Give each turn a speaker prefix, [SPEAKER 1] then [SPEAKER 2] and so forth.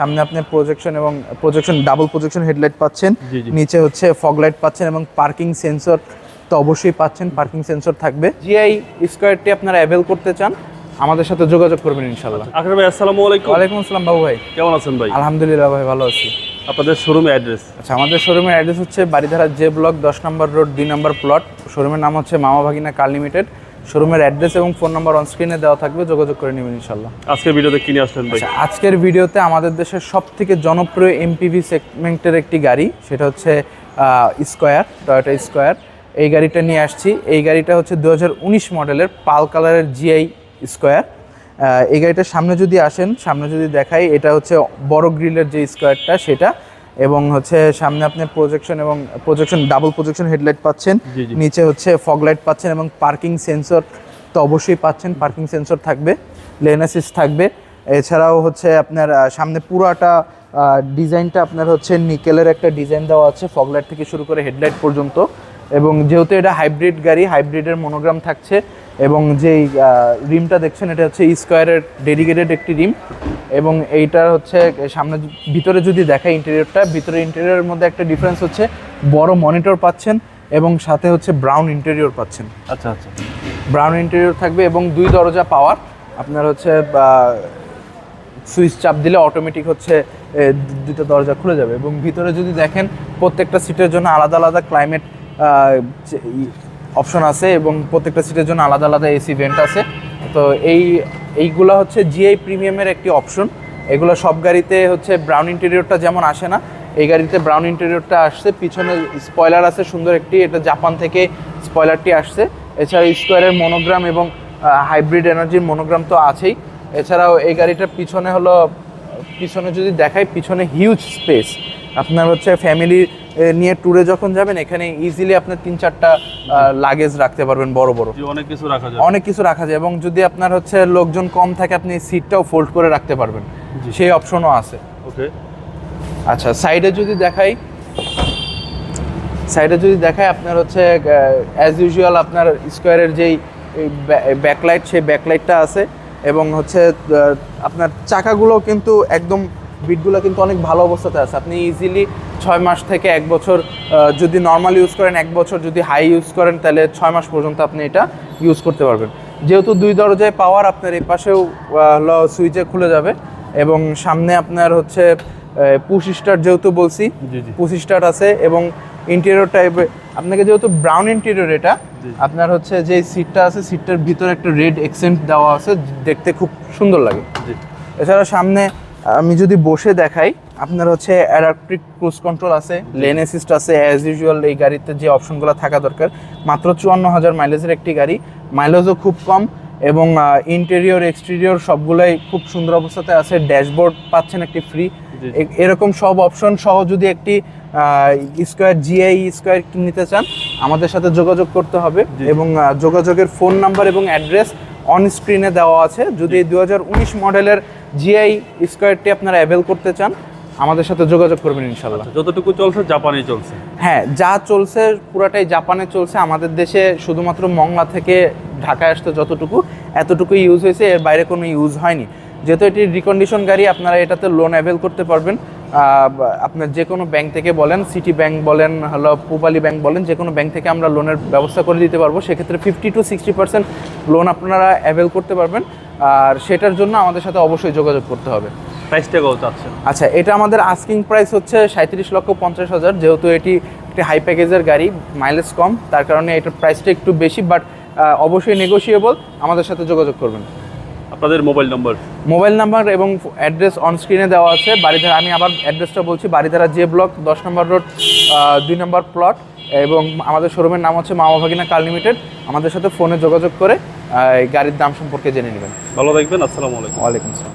[SPEAKER 1] সামনে আপনি প্রজেকশন এবং প্রজেকশন ডাবল প্রজেকশন হেডলাইট পাচ্ছেন। নিচে হচ্ছে ফগ লাইট পাচ্ছেন এবং পার্কিং সেন্সর তো অবশ্যই পাচ্ছেন পার্কিং সেন্সর থাকবে। জিআই স্কোয়ারটি আপনারা অ্যাভেল করতে চান আমাদের সাথে যোগাযোগ করবেন ইনশাল্লাহ
[SPEAKER 2] আকরাম ভাই আসসালামু আলাইকুম।
[SPEAKER 1] ওয়ালাইকুম আসসালাম বাবু ভাই।
[SPEAKER 2] কেমন আছেন ভাই?
[SPEAKER 1] আলহামদুলিল্লাহ ভাই ভালো আছি।
[SPEAKER 2] আপনাদের শোরুমে অ্যাড্রেস
[SPEAKER 1] আচ্ছা আমাদের শোরুমের অ্যাড্রেস হচ্ছে বাড়িধারা জে ব্লক দশ নম্বর রোড দুই নম্বর প্লট শোরুমের নাম হচ্ছে মামা ভাগিনা কার লিমিটেড শোরুমের অ্যাড্রেস এবং ফোন নাম্বার অন স্ক্রিনে দেওয়া থাকবে যোগাযোগ করে নেবেন ইনশাল্লাহ
[SPEAKER 2] আজকের ভিডিওতে কিনে আসলেন ভাই?
[SPEAKER 1] আচ্ছা আজকের ভিডিওতে আমাদের দেশের সব থেকে জনপ্রিয় এমপিভি সেগমেন্টের একটি গাড়ি সেটা হচ্ছে স্কোয়ার টয়োটা স্কোয়ার এই গাড়িটা নিয়ে আসছি। এই গাড়িটা হচ্ছে দু হাজার উনিশ মডেলের পাল কালারের জিআই স্কোয়ার এই গাড়িটার সামনে যদি আসেন সামনে যদি দেখাই এটা হচ্ছে বড় গ্রিলের যে স্কোয়ারটা সেটা এবং হচ্ছে সামনে আপনি প্রজেকশন এবং প্রজেকশন ডাবল প্রজেকশন হেডলাইট পাচ্ছেন। নিচে হচ্ছে ফগ লাইট পাচ্ছেন এবং পার্কিং সেন্সর তো অবশ্যই পাচ্ছেন। পার্কিং সেন্সর থাকবে লেন অ্যাসিস্ট থাকবে। এছাড়াও হচ্ছে আপনার সামনে পুরাটা ডিজাইনটা আপনার হচ্ছে নিকেলের একটা ডিজাইন দেওয়া আছে ফগ লাইট থেকে শুরু করে হেডলাইট পর্যন্ত। এবং যেহেতু এটা হাইব্রিড গাড়ি হাইব্রিডের মনোগ্রাম থাকছে এবং যেই রিমটা দেখছেন এটা হচ্ছে স্কোয়ারের ডেডিকেটেড একটি রিম এবং এইটার হচ্ছে সামনে ভিতরে যদি দেখা ইন্টেরিয়রটা ভিতরে ইন্টেরিয়রের মধ্যে একটা ডিফারেন্স হচ্ছে বড় মনিটর পাচ্ছেন এবং সাথে হচ্ছে ব্রাউন ইন্টেরিয়র পাচ্ছেন।
[SPEAKER 2] আচ্ছা আচ্ছা।
[SPEAKER 1] ব্রাউন ইন্টেরিয়র থাকবে এবং দুই দরজা পাওয়ার আপনার হচ্ছে সুইচ চাপ দিলে অটোমেটিক হচ্ছে দুটো দরজা খুলে যাবে এবং ভিতরে যদি দেখেন প্রত্যেকটা সিটের জন্য আলাদা আলাদা ক্লাইমেট অপশন আছে এবং প্রত্যেকটা সিটের জন্য আলাদা আলাদা এসি ভেন্ট আছে। তো এই, এইগুলো হচ্ছে জিআই প্রিমিয়ামের একটি অপশন এগুলো সব গাড়িতে হচ্ছে ব্রাউন ইন্টেরিয়রটা যেমন আসে না, এই গাড়িতে ব্রাউন ইন্টেরিয়রটা আসছে। পিছনে স্পয়লার আছে সুন্দর একটি, এটা জাপান থেকে স্পয়লারটি আসছে। এছাড়া স্কোয়ারের মনোগ্রাম এবং হাইব্রিড এনার্জির মনোগ্রাম তো আছেই। এছাড়াও এই গাড়িটার পিছনে হলো, পিছনে যদি দেখাই, পিছনে হিউজ স্পেস আপনার হচ্ছে ফ্যামিলি নিয়ে ট্যুরে যখন যাবেন এখানে ইজিলি আপনার তিন চারটা লাগেজ রাখতে পারবেন বড় বড়।
[SPEAKER 2] অনেক কিছু রাখা যায়
[SPEAKER 1] অনেক কিছু রাখা যায় এবং যদি আপনার হচ্ছে লোকজন কম থাকে আপনি সিটটাও ফোল্ড করে রাখতে পারবেন। সেই অপশনও আছে।
[SPEAKER 2] ওকে।
[SPEAKER 1] আচ্ছা সাইডে যদি দেখাই সাইডে যদি দেখাই আপনার হচ্ছে অ্যাজ ইউজুয়াল আপনার স্কোয়ারের যেই ব্যাকলাইট সেই ব্যাকলাইটটা আছে এবং হচ্ছে আপনার চাকাগুলো কিন্তু একদম বিটগুলো কিন্তু অনেক ভালো অবস্থাতে আছে। আপনি ইজিলি ছয় মাস থেকে এক বছর যদি নর্মাল ইউজ করেন এক বছর যদি হাই ইউজ করেন তাহলে ছয় মাস পর্যন্ত আপনি এটা ইউজ করতে পারবেন। যেহেতু দুই দরজায় পাওয়ার আপনার এই পাশেও হলো সুইচে খুলে যাবে এবং সামনে আপনার হচ্ছে পুশ স্টার যেহেতু বলছি। পুশ স্টার আছে এবং ইন্টেরিয়র টাইপে আপনাকে যেহেতু ব্রাউন ইন্টেরিয়র এটা আপনার হচ্ছে যে সিটটা আছে সিটটার ভিতরে একটা রেড এক্সেন্ট দেওয়া আছে দেখতে খুব সুন্দর লাগে। এছাড়া সামনে আমি যদি বসে দেখাই আপনার হচ্ছে অ্যাডাপ্টিভ ক্রুজ কন্ট্রোল আছে লেন অ্যাসিস্ট আছে অ্যাজ ইউজুয়াল এই গাড়িতে যে অপশনগুলো থাকা দরকার। মাত্র চুয়ান্ন হাজার মাইলেজের একটি গাড়ি। মাইলেজও খুব কম এবং ইন্টেরিয়র এক্সটেরিয়র সবগুলাই খুব সুন্দর অবস্থাতে আছে। ড্যাশবোর্ড পাচ্ছেন একটি ফ্রি এরকম সব অপশন সহ যদি একটি স্কোয়ার জিআই স্কোয়ার নিতে চান আমাদের সাথে যোগাযোগ করতে হবে এবং যোগাযোগের ফোন নাম্বার এবং অ্যাড্রেস অন স্ক্রিনে দেওয়া আছে। যদি দু হাজার উনিশ মডেলের জিআই স্কোয়ারটি আপনারা অ্যাভেল করতে চান আমাদের সাথে যোগাযোগ করবেন ইনশাল্লাহ।
[SPEAKER 2] যতটুকু চলছে জাপানে চলছে।
[SPEAKER 1] হ্যাঁ যা চলছে পুরাটাই জাপানে চলছে। আমাদের দেশে শুধুমাত্র মংলা থেকে ঢাকায় আসতে যতটুকু এতটুকু ইউজ হয়েছে এর বাইরে কোনো ইউজ হয়নি। যেহেতু এটি রিকন্ডিশন গাড়ি আপনারা এটাতে লোন অ্যাভেল করতে পারবেন। আপনার যে কোনো ব্যাংক থেকে বলেন সিটি ব্যাংক বলেন হলো পূবালী ব্যাংক বলেন যে কোনো ব্যাংক থেকে আমরা লোনের ব্যবস্থা করে দিতে পারব। সেক্ষেত্রে fifty two sixty percent loan আপনারা অ্যাভেল করতে পারবেন। আর সেটার জন্য আমাদের সাথে অবশ্যই যোগাযোগ করতে হবে।
[SPEAKER 2] প্রাইসটা কত চাচ্ছেন
[SPEAKER 1] আচ্ছা এটা আমাদের আস্কিং প্রাইস হচ্ছে সাঁত্রিশ লক্ষ পঞ্চাশ হাজার। যেহেতু এটি একটি হাই প্যাকেজের গাড়ি মাইলেজ কম তার কারণে এটার প্রাইসটা একটু বেশি বাট অবশ্যই নেগোসিয়েবল আমাদের সাথে যোগাযোগ করবেন।
[SPEAKER 2] আপনাদের মোবাইল নম্বর?
[SPEAKER 1] মোবাইল নাম্বার এবং অ্যাড্রেস অন স্ক্রিনে দেওয়া আছে। বাড়িধারা আমি আবার অ্যাড্রেসটা বলছি বাড়িধারা জে ব্লক দশ নম্বর রোড দুই নম্বর প্লট এবং আমাদের শোরুমের নাম হচ্ছে মামা ভাগিনা কার লিমিটেড। আমাদের সাথে ফোনে যোগাযোগ করে এই গাড়ির দাম সম্পর্কে জেনে নেবেন।
[SPEAKER 2] ভালো থাকবেন আসসালামু আলাইকুম।
[SPEAKER 1] ওয়ালাইকুম আসসালাম।